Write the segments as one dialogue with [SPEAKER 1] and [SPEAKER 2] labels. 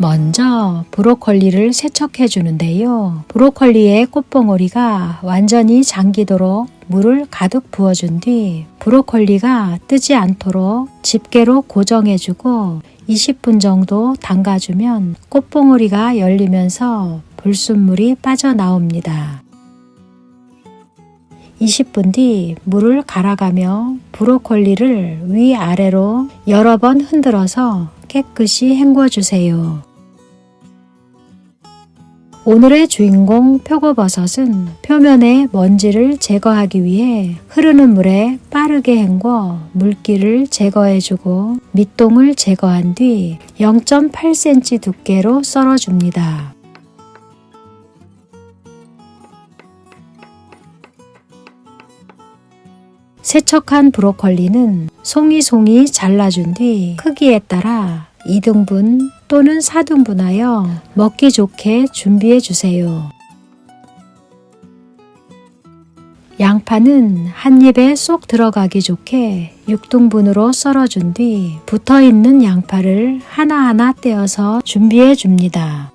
[SPEAKER 1] 먼저 브로콜리를 세척해 주는데요. 브로콜리의 꽃봉오리가 완전히 잠기도록 물을 가득 부어준 뒤 브로콜리가 뜨지 않도록 집게로 고정해 주고 20분 정도 담가주면 꽃봉오리가 열리면서 불순물이 빠져나옵니다. 20분 뒤 물을 갈아가며 브로콜리를 위아래로 여러 번 흔들어서 깨끗이 헹궈주세요. 오늘의 주인공 표고버섯은 표면의 먼지를 제거하기 위해 흐르는 물에 빠르게 헹궈 물기를 제거해주고 밑동을 제거한 뒤 0.8cm 두께로 썰어줍니다. 세척한 브로콜리는 송이송이 잘라준 뒤 크기에 따라 2등분 또는 4등분하여 먹기 좋게 준비해 주세요. 양파는 한 입에 쏙 들어가기 좋게 6등분으로 썰어준 뒤 붙어 있는 양파를 하나하나 떼어서 준비해 줍니다.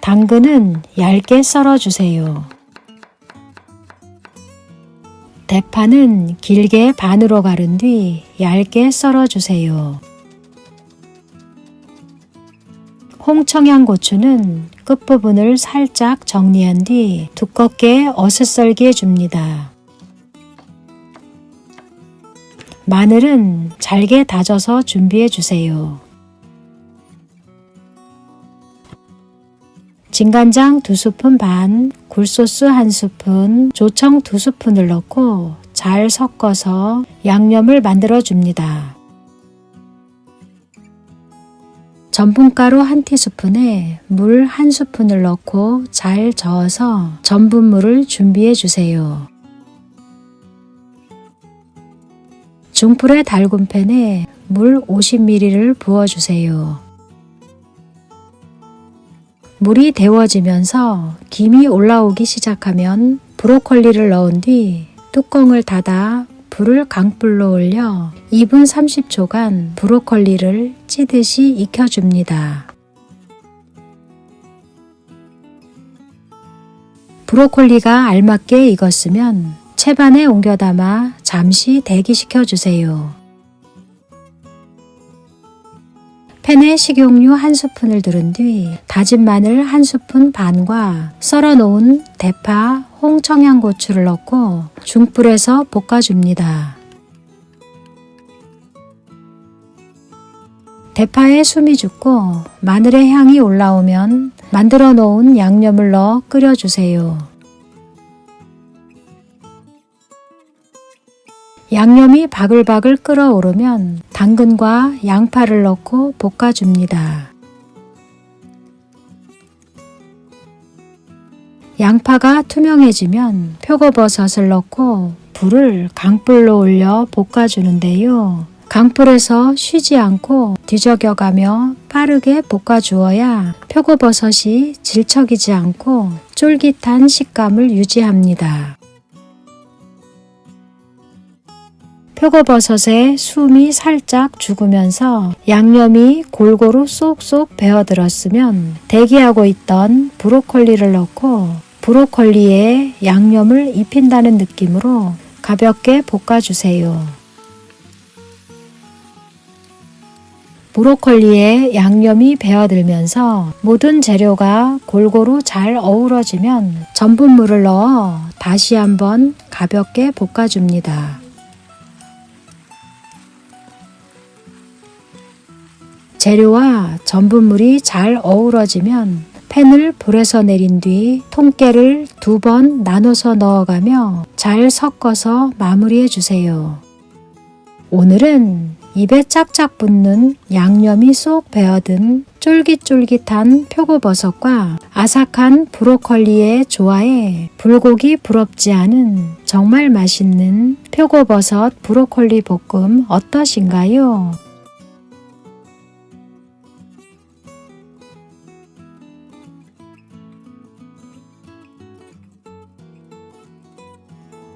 [SPEAKER 1] 당근은 얇게 썰어주세요. 대파는 길게 반으로 가른 뒤 얇게 썰어 주세요. 홍청양 고추는 끝부분을 살짝 정리한 뒤 두껍게 어슷썰기 해 줍니다. 마늘은 잘게 다져서 준비해 주세요. 진간장 2스푼 반, 굴소스 1스푼, 조청 2스푼을 넣고 잘 섞어서 양념을 만들어 줍니다. 전분가루 1티스푼에 물 1스푼을 넣고 잘 저어서 전분물을 준비해 주세요. 중불의 달군 팬에 물 50ml를 부어주세요. 물이 데워지면서 김이 올라오기 시작하면 브로콜리를 넣은 뒤 뚜껑을 닫아 불을 강불로 올려 2분 30초간 브로콜리를 찌듯이 익혀줍니다. 브로콜리가 알맞게 익었으면 채반에 옮겨 담아 잠시 대기시켜 주세요. 팬에 식용유 한 스푼을 두른 뒤 다진 마늘 한 스푼 반과 썰어 놓은 대파, 홍청양고추를 넣고 중불에서 볶아줍니다. 대파에 숨이 죽고 마늘의 향이 올라오면 만들어 놓은 양념을 넣어 끓여주세요. 양념이 바글바글 끓어오르면 당근과 양파를 넣고 볶아줍니다. 양파가 투명해지면 표고버섯을 넣고 불을 강불로 올려 볶아주는데요. 강불에서 쉬지 않고 뒤적여가며 빠르게 볶아주어야 표고버섯이 질척이지 않고 쫄깃한 식감을 유지합니다. 표고버섯에 숨이 살짝 죽으면서 양념이 골고루 쏙쏙 배어들었으면 대기하고 있던 브로콜리를 넣고 브로콜리에 양념을 입힌다는 느낌으로 가볍게 볶아주세요. 브로콜리에 양념이 배어들면서 모든 재료가 골고루 잘 어우러지면 전분물을 넣어 다시 한번 가볍게 볶아줍니다. 재료와 전분물이 잘 어우러지면 팬을 불에서 내린 뒤 통깨를 두 번 나눠서 넣어가며 잘 섞어서 마무리해 주세요. 오늘은 입에 짝짝 붙는 양념이 쏙 배어든 쫄깃쫄깃한 표고버섯과 아삭한 브로콜리의 조화에 불고기 부럽지 않은 정말 맛있는 표고버섯 브로콜리 볶음 어떠신가요?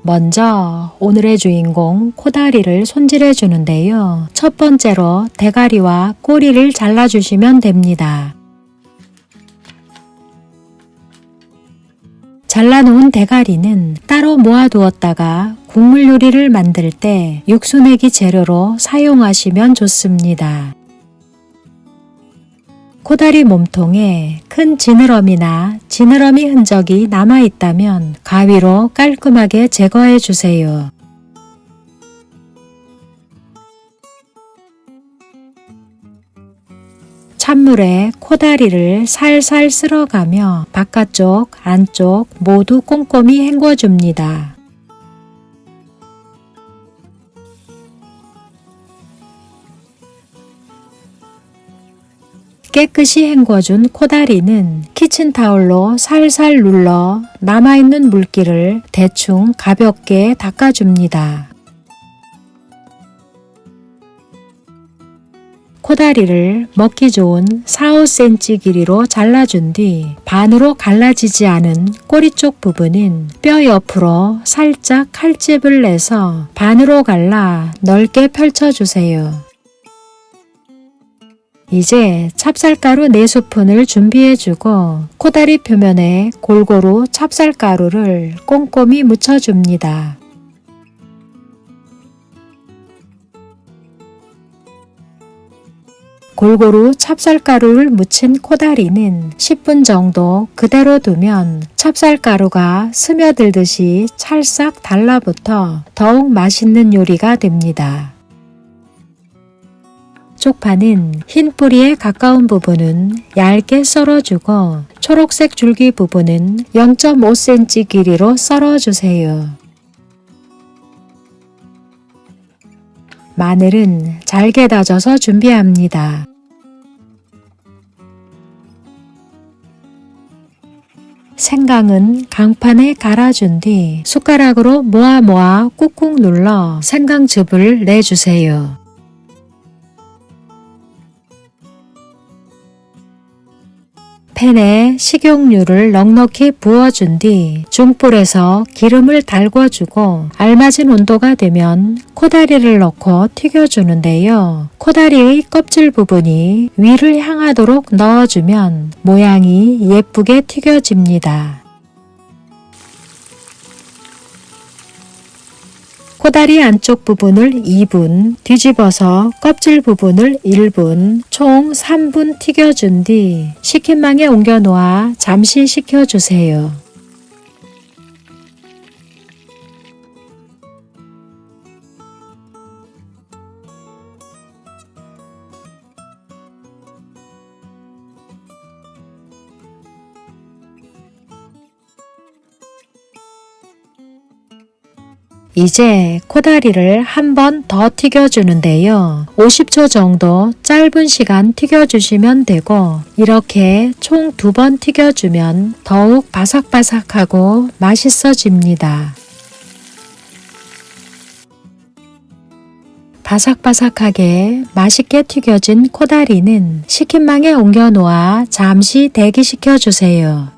[SPEAKER 1] 먼저 오늘의 주인공 코다리를 손질해 주는데요. 첫 번째로 대가리와 꼬리를 잘라주시면 됩니다. 잘라놓은 대가리는 따로 모아두었다가 국물 요리를 만들 때 육수 내기 재료로 사용하시면 좋습니다. 코다리 몸통에 큰 지느러미나 지느러미 흔적이 남아있다면 가위로 깔끔하게 제거해 주세요. 찬물에 코다리를 살살 쓸어가며 바깥쪽, 안쪽 모두 꼼꼼히 헹궈줍니다. 깨끗이 헹궈준 코다리는 키친타올로 살살 눌러 남아있는 물기를 대충 가볍게 닦아줍니다. 코다리를 먹기 좋은 4-5cm 길이로 잘라준 뒤 반으로 갈라지지 않은 꼬리 쪽 부분은 뼈 옆으로 살짝 칼집을 내서 반으로 갈라 넓게 펼쳐주세요. 이제 찹쌀가루 4스푼을 준비해주고 코다리 표면에 골고루 찹쌀가루를 꼼꼼히 묻혀줍니다. 골고루 찹쌀가루를 묻힌 코다리는 10분 정도 그대로 두면 찹쌀가루가 스며들듯이 찰싹 달라붙어 더욱 맛있는 요리가 됩니다. 쪽파는 흰 뿌리에 가까운 부분은 얇게 썰어주고 초록색 줄기 부분은 0.5cm 길이로 썰어주세요. 마늘은 잘게 다져서 준비합니다. 생강은 강판에 갈아준 뒤 숟가락으로 모아 모아 꾹꾹 눌러 생강즙을 내주세요. 팬에 식용유를 넉넉히 부어준 뒤 중불에서 기름을 달궈주고 알맞은 온도가 되면 코다리를 넣고 튀겨주는데요. 코다리의 껍질 부분이 위를 향하도록 넣어주면 모양이 예쁘게 튀겨집니다. 코다리 안쪽 부분을 2분, 뒤집어서 껍질 부분을 1분, 총 3분 튀겨준 뒤 식힌망에 옮겨 놓아 잠시 식혀주세요. 이제 코다리를 한 번 더 튀겨주는데요. 50초 정도 짧은 시간 튀겨주시면 되고 이렇게 총 두 번 튀겨주면 더욱 바삭바삭하고 맛있어집니다. 바삭바삭하게 맛있게 튀겨진 코다리는 식힌망에 옮겨 놓아 잠시 대기시켜 주세요.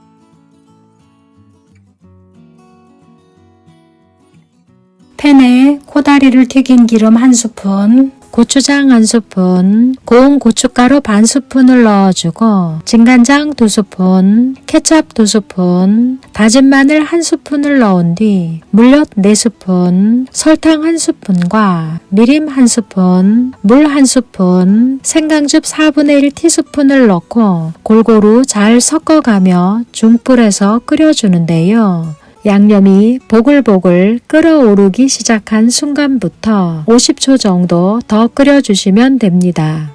[SPEAKER 1] 팬에 코다리를 튀긴 기름 한 스푼, 고추장 한 스푼, 고운 고춧가루 반 스푼을 넣어주고 진간장 두 스푼, 케찹 두 스푼, 다진 마늘 한 스푼을 넣은 뒤 물엿 네 스푼, 설탕 한 스푼과 미림 한 스푼, 물 한 스푼, 생강즙 4분의 1 티스푼을 넣고 골고루 잘 섞어가며 중불에서 끓여주는데요. 양념이 보글보글 끓어오르기 시작한 순간부터 50초 정도 더 끓여주시면 됩니다.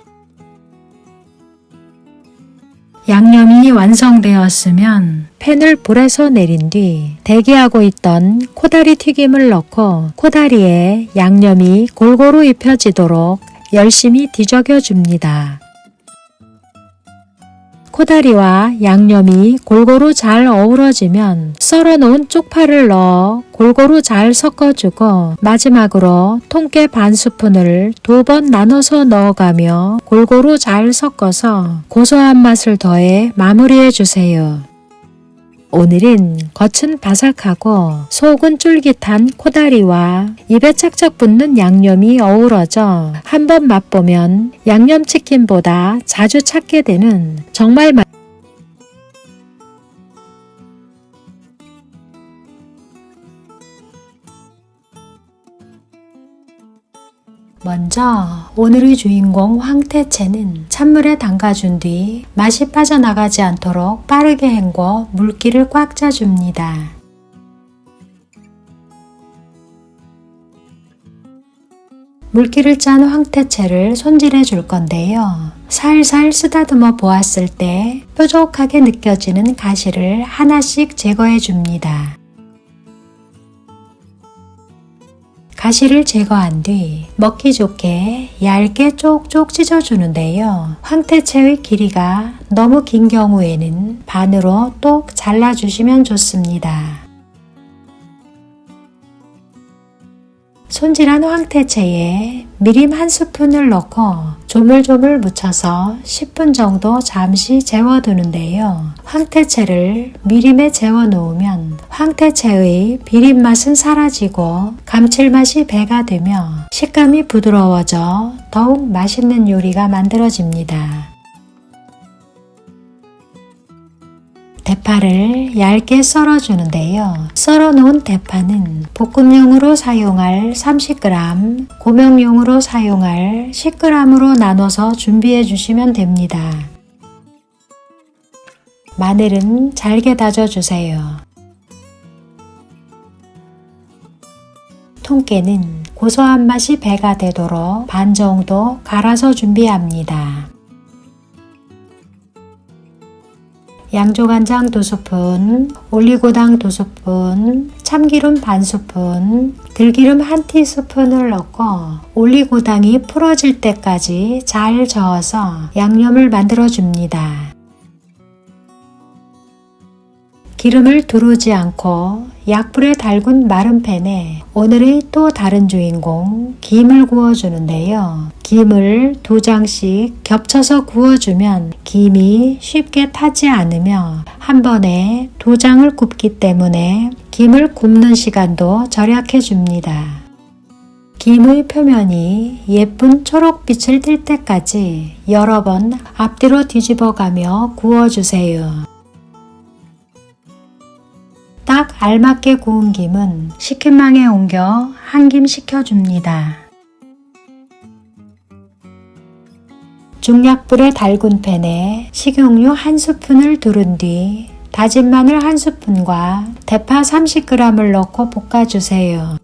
[SPEAKER 1] 양념이 완성되었으면 팬을 불에서 내린 뒤 대기하고 있던 코다리 튀김을 넣고 코다리에 양념이 골고루 입혀지도록 열심히 뒤적여 줍니다. 코다리와 양념이 골고루 잘 어우러지면 썰어 놓은 쪽파를 넣어 골고루 잘 섞어주고 마지막으로 통깨 반 스푼을 두 번 나눠서 넣어가며 골고루 잘 섞어서 고소한 맛을 더해 마무리해 주세요. 오늘은 겉은 바삭하고 속은 쫄깃한 코다리와 입에 착착 붙는 양념이 어우러져 한번 맛보면 양념치킨보다 자주 찾게 되는 정말 맛 먼저 오늘의 주인공 황태채는 찬물에 담가준 뒤 맛이 빠져나가지 않도록 빠르게 헹궈 물기를 꽉 짜줍니다. 물기를 짠 황태채를 손질해 줄 건데요. 살살 쓰다듬어 보았을 때 뾰족하게 느껴지는 가시를 하나씩 제거해 줍니다. 가시를 제거한 뒤 먹기 좋게 얇게 쪽쪽 찢어주는데요. 황태채의 길이가 너무 긴 경우에는 반으로 똑 잘라주시면 좋습니다. 손질한 황태채에 미림 한 스푼을 넣고 조물조물 묻혀서 10분 정도 잠시 재워두는데요. 황태채를 미림에 재워 놓으면 황태채의 비린 맛은 사라지고 감칠맛이 배가 되며 식감이 부드러워져 더욱 맛있는 요리가 만들어집니다. 대파를 얇게 썰어 주는데요. 썰어 놓은 대파는 볶음용으로 사용할 30g, 고명용으로 사용할 10g으로 나눠서 준비해 주시면 됩니다. 마늘은 잘게 다져 주세요. 통깨는 고소한 맛이 배가 되도록 반 정도 갈아서 준비합니다. 양조간장 2스푼, 올리고당 2스푼, 참기름 반 스푼, 들기름 한 티스푼을 넣고 올리고당이 풀어질 때까지 잘 저어서 양념을 만들어 줍니다. 기름을 두르지 않고 약불에 달군 마른 팬에 오늘의 또 다른 주인공 김을 구워주는데요. 김을 두 장씩 겹쳐서 구워주면 김이 쉽게 타지 않으며 한 번에 두 장을 굽기 때문에 김을 굽는 시간도 절약해 줍니다. 김의 표면이 예쁜 초록빛을 띌 때까지 여러 번 앞뒤로 뒤집어 가며 구워주세요. 딱 알맞게 구운 김은 식힌망에 옮겨 한 김 식혀줍니다. 중약불에 달군 팬에 식용유 한 스푼을 두른 뒤 다진 마늘 한 스푼과 대파 30g을 넣고 볶아주세요.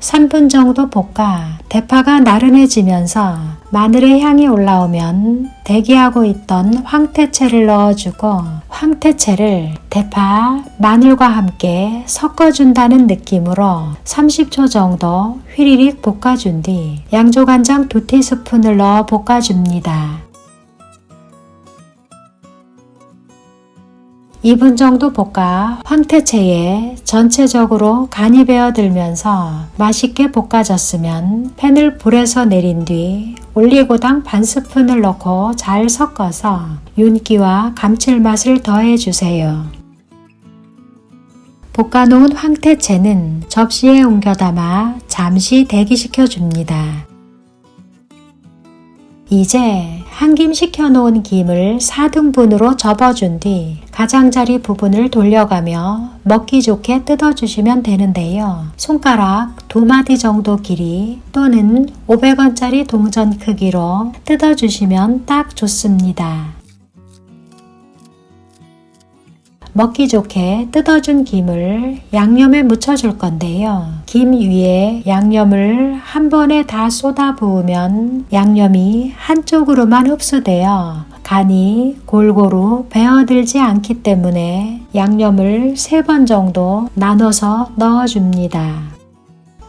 [SPEAKER 1] 3분 정도 볶아 대파가 나른해지면서 마늘의 향이 올라오면 대기하고 있던 황태채를 넣어주고 황태채를 대파, 마늘과 함께 섞어준다는 느낌으로 30초 정도 휘리릭 볶아준 뒤 양조간장 2티스푼을 넣어 볶아줍니다. 2분 정도 볶아 황태채에 전체적으로 간이 배어들면서 맛있게 볶아졌으면 팬을 불에서 내린 뒤 올리고당 반 스푼을 넣고 잘 섞어서 윤기와 감칠맛을 더해 주세요. 볶아놓은 황태채는 접시에 옮겨 담아 잠시 대기시켜 줍니다. 이제 한 김 식혀놓은 김을 4등분으로 접어준 뒤 가장자리 부분을 돌려가며 먹기 좋게 뜯어주시면 되는데요. 손가락 두 마디 정도 길이 또는 500원짜리 동전 크기로 뜯어주시면 딱 좋습니다. 먹기 좋게 뜯어준 김을 양념에 묻혀줄 건데요. 김 위에 양념을 한 번에 다 쏟아 부으면 양념이 한쪽으로만 흡수되어 간이 골고루 배어들지 않기 때문에 양념을 세 번 정도 나눠서 넣어줍니다.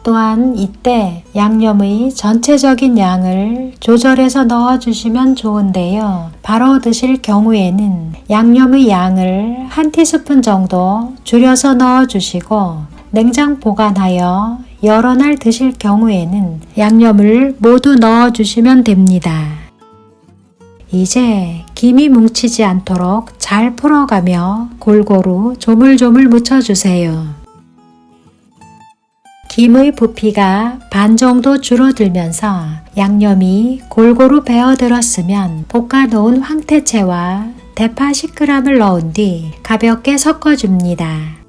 [SPEAKER 1] 또한 이때 양념의 전체적인 양을 조절해서 넣어주시면 좋은데요. 바로 드실 경우에는 양념의 양을 한 티스푼 정도 줄여서 넣어주시고 냉장 보관하여 여러 날 드실 경우에는 양념을 모두 넣어 주시면 됩니다. 이제 김이 뭉치지 않도록 잘 풀어가며 골고루 조물조물 묻혀주세요. 김의 부피가 반 정도 줄어들면서 양념이 골고루 배어들었으면 볶아놓은 황태채와 대파 10g을 넣은 뒤 가볍게 섞어줍니다.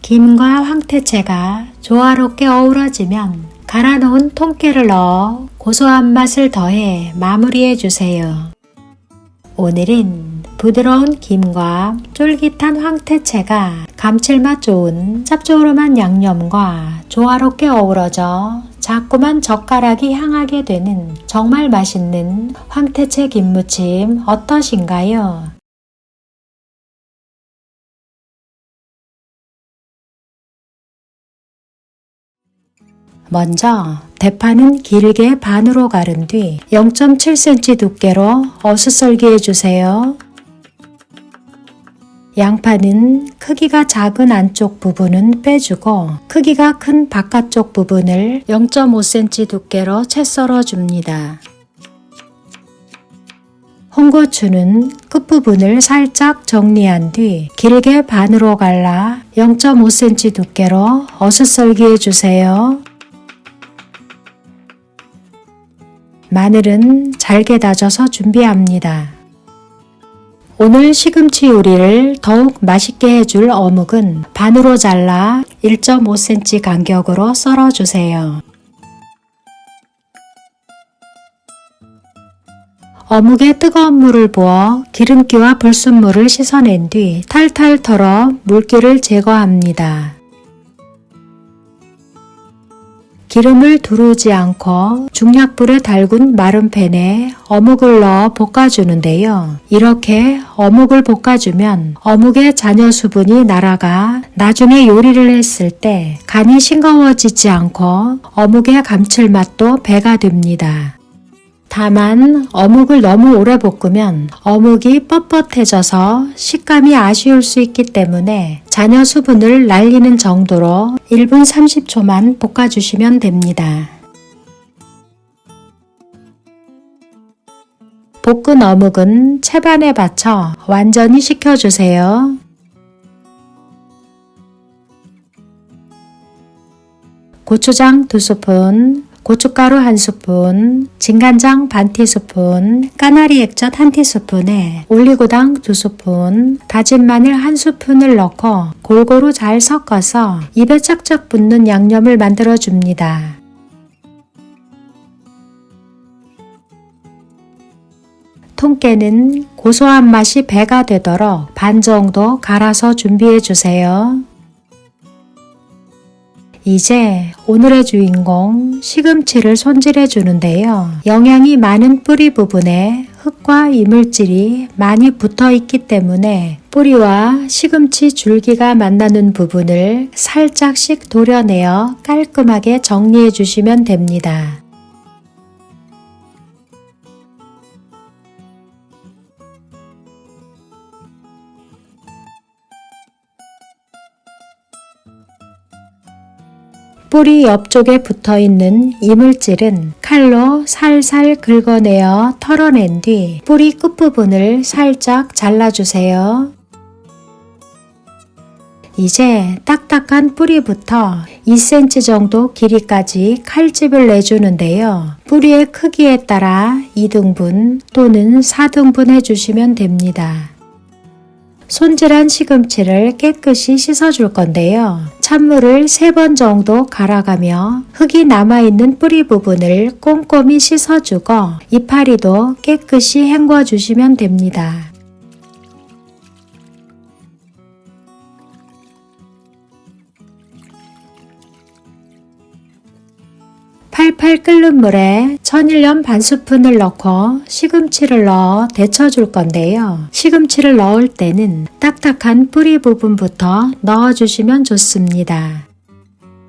[SPEAKER 1] 김과 황태채가 조화롭게 어우러지면 갈아 놓은 통깨를 넣어 고소한 맛을 더해 마무리해 주세요. 오늘은 부드러운 김과 쫄깃한 황태채가 감칠맛 좋은 짭조름한 양념과 조화롭게 어우러져 자꾸만 젓가락이 향하게 되는 정말 맛있는 황태채 김무침 어떠신가요? 먼저 대파는 길게 반으로 가른 뒤 0.7cm 두께로 어슷썰기해 주세요. 양파는 크기가 작은 안쪽 부분은 빼주고 크기가 큰 바깥쪽 부분을 0.5cm 두께로 채 썰어 줍니다. 홍고추는 끝부분을 살짝 정리한 뒤 길게 반으로 갈라 0.5cm 두께로 어슷썰기해 주세요. 마늘은 잘게 다져서 준비합니다. 오늘 시금치 요리를 더욱 맛있게 해줄 어묵은 반으로 잘라 1.5cm 간격으로 썰어주세요. 어묵에 뜨거운 물을 부어 기름기와 불순물을 씻어낸 뒤 탈탈 털어 물기를 제거합니다. 기름을 두르지 않고 중약불에 달군 마른 팬에 어묵을 넣어 볶아주는데요. 이렇게 어묵을 볶아주면 어묵의 잔여 수분이 날아가 나중에 요리를 했을 때 간이 싱거워지지 않고 어묵의 감칠맛도 배가 됩니다. 다만 어묵을 너무 오래 볶으면 어묵이 뻣뻣해져서 식감이 아쉬울 수 있기 때문에 잔여 수분을 날리는 정도로 1분 30초만 볶아주시면 됩니다. 볶은 어묵은 채반에 받쳐 완전히 식혀주세요. 고추장 2스푼, 고춧가루 1스푼, 진간장 반 티스푼, 까나리 액젓 1티스푼에 올리고당 2스푼, 다진 마늘 1스푼을 넣고 골고루 잘 섞어서 입에 짝짝 붙는 양념을 만들어 줍니다. 통깨는 고소한 맛이 배가 되도록 반 정도 갈아서 준비해 주세요. 이제 오늘의 주인공 시금치를 손질해 주는데요. 영양이 많은 뿌리 부분에 흙과 이물질이 많이 붙어 있기 때문에 뿌리와 시금치 줄기가 만나는 부분을 살짝씩 도려내어 깔끔하게 정리해 주시면 됩니다. 뿌리 옆쪽에 붙어 있는 이물질은 칼로 살살 긁어내어 털어낸 뒤 뿌리 끝부분을 살짝 잘라주세요. 이제 딱딱한 뿌리부터 2cm 정도 길이까지 칼집을 내주는데요. 뿌리의 크기에 따라 2등분 또는 4등분 해주시면 됩니다. 손질한 시금치를 깨끗이 씻어줄 건데요. 찬물을 3번 정도 갈아가며 흙이 남아있는 뿌리 부분을 꼼꼼히 씻어주고 이파리도 깨끗이 헹궈주시면 됩니다. 팔팔 끓는 물에 천일염 반 스푼을 넣고 시금치를 넣어 데쳐줄 건데요. 시금치를 넣을 때는 딱딱한 뿌리 부분부터 넣어주시면 좋습니다.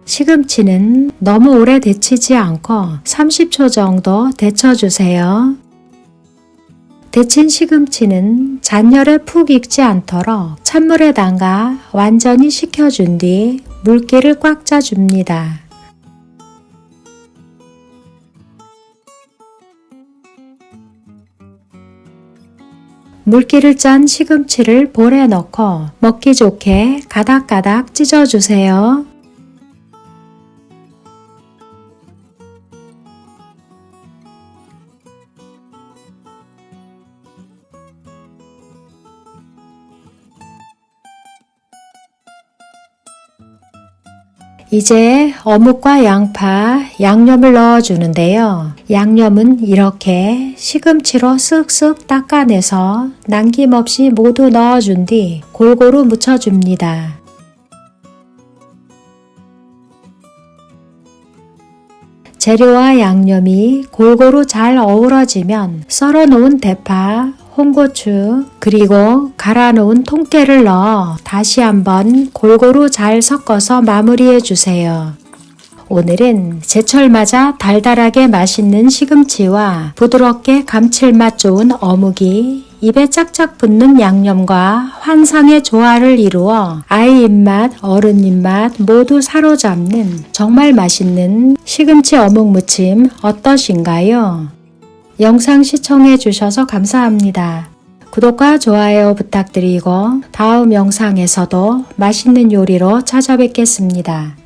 [SPEAKER 1] 시금치는 너무 오래 데치지 않고 30초 정도 데쳐주세요. 데친 시금치는 잔열에 푹 익지 않도록 찬물에 담가 완전히 식혀준 뒤 물기를 꽉 짜줍니다. 물기를 짠 시금치를 볼에 넣고 먹기 좋게 가닥가닥 찢어주세요. 이제 어묵과 양파, 양념을 넣어주는데요. 양념은 이렇게 시금치로 쓱쓱 닦아내서 남김없이 모두 넣어준 뒤 골고루 묻혀줍니다. 재료와 양념이 골고루 잘 어우러지면 썰어 놓은 대파, 홍고추, 그리고 갈아 놓은 통깨를 넣어 다시 한번 골고루 잘 섞어서 마무리해 주세요. 오늘은 제철 맞아 달달하게 맛있는 시금치와 부드럽게 감칠맛 좋은 어묵이 입에 짝짝 붙는 양념과 환상의 조화를 이루어 아이 입맛, 어른 입맛 모두 사로잡는 정말 맛있는 시금치 어묵 무침 어떠신가요? 영상 시청해 주셔서 감사합니다. 구독과 좋아요 부탁드리고 다음 영상에서도 맛있는 요리로 찾아뵙겠습니다.